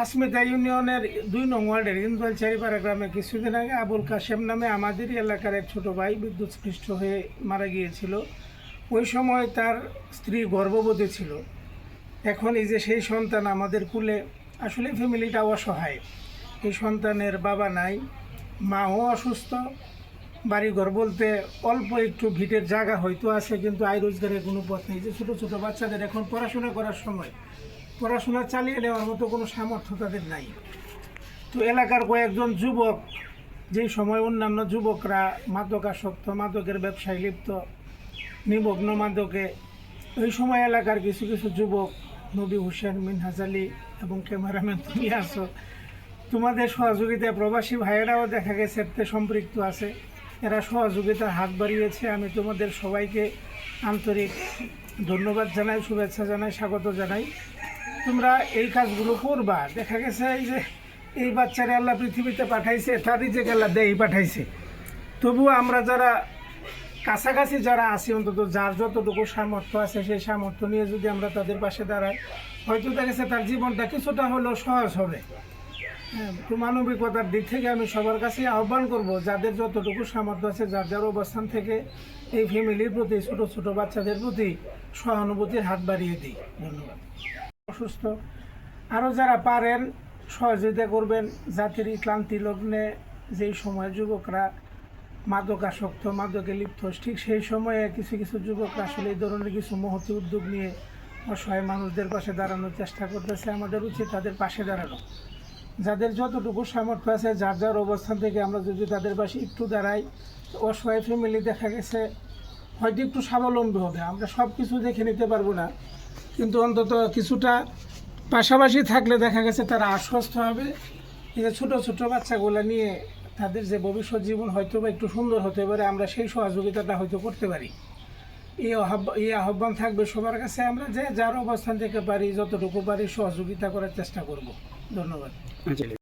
আসমিতা ইউনিয়নের দুই নং ওয়ার্ডের ইন্দুয়াল চারিপাড়া গ্রামে কিছুদিন আগে আবুল কাশেম নামে আমাদের এলাকার এক ছোট ভাই বিদ্যুৎস্পৃষ্ট হয়ে মারা গিয়েছিল। ওই সময় তার স্ত্রী গর্ভবতী ছিল। এখন এই যে সেই সন্তান আমাদের কুলে আসলে ফ্যামিলিটা অসহায়। এই সন্তানের বাবা নাই, মাও অসুস্থ বাড়িঘর বলতে অল্প একটু ভিটের জায়গা হয়তো আছে, কিন্তু আয় রোজগারের কোনো পথ নেই। যে ছোটো ছোটো বাচ্চাদের এখন পড়াশোনা করার সময় পড়াশোনা চালিয়ে নেওয়ার মতো কোনো সামর্থ্য তাদের নাই। তো এলাকার কয়েকজন যুবক, যেই সময় অন্যান্য যুবকরা মাদকাসক্ত, মাদকের ব্যবসায় লিপ্ত, নিমগ্ন মাদকে, ওই সময় এলাকার কিছু কিছু যুবক, নবী হুসেন, মিনহাজ আলী এবং ক্যামেরাম্যান তুমি আসো তোমাদের সহযোগিতায় প্রবাসী ভাইয়েরাও দেখা গেছে, এতে সম্পৃক্ত আছে। এরা সহযোগিতার হাত বাড়িয়েছে। আমি তোমাদের সবাইকে আন্তরিক ধন্যবাদ জানাই, শুভেচ্ছা জানাই, স্বাগত জানাই। তোমরা এই কাজগুলো করবা। দেখা গেছে এই যে এই বাচ্চারা আল্লাহ পৃথিবীতে পাঠাইছে তারই যে আল্লাহ দেই পাঠাইছে। তবুও আমরা যারা কাছাকাছি যারা আছি অন্তত যার যতটুকু সামর্থ্য আছে সেই সামর্থ্য নিয়ে যদি আমরা তাদের পাশে দাঁড়াই হয়তো দেখা গেছে তার জীবনটা কিছুটা হলেও সহজ হবে। হ্যাঁ, তো মানবিকতার দিক থেকে আমি সবার কাছে আহ্বান করব যাদের যতটুকু সামর্থ্য আছে যার যার অবস্থান থেকে এই ফ্যামিলির প্রতি ছোট ছোট বাচ্চাদের প্রতি সহানুভূতির হাত বাড়িয়ে দিই। ধন্যবাদ। অসুস্থ আরও যারা পারেন, সহযোগিতা করবেন জাতির ক্লান্তি লগ্নে যেই সময় যুবকরা মাদকাসক্ত মাদকে লিপ্ত, ঠিক সেই সময়ে কিছু কিছু যুবকরা আসলে এই ধরনের কিছু মহতি উদ্যোগ নিয়ে অসহায় মানুষদের পাশে দাঁড়ানোর চেষ্টা করতেছে, আমাদের উচিত তাদের পাশে দাঁড়ানো। যাদের যতটুকু সামর্থ্য আছে, যার যার অবস্থান থেকে আমরা যদি তাদের পাশে একটু দাঁড়াই অসহায় ফ্যামিলি দেখা গেছে, হয়তো একটু স্বাবলম্বী হবে। আমরা সব কিছু দেখে নিতে পারব না। কিন্তু অন্তত কিছুটা পাশাপাশি থাকলে দেখা গেছে তারা আশ্বস্ত হবে। যে ছোটো ছোটো বাচ্চাগুলো নিয়ে তাদের যে ভবিষ্যৎ জীবন হয়তো বা একটু সুন্দর হতে পারে, আমরা সেই সহযোগিতাটা হয়তো করতে পারি। এই আহ্বান এই আহ্বান থাকবে সবার কাছে। আমরা যে যার অবস্থান থেকে পারি, যতটুকু পারি সহযোগিতা করার চেষ্টা করব। ধন্যবাদ। আচ্ছা।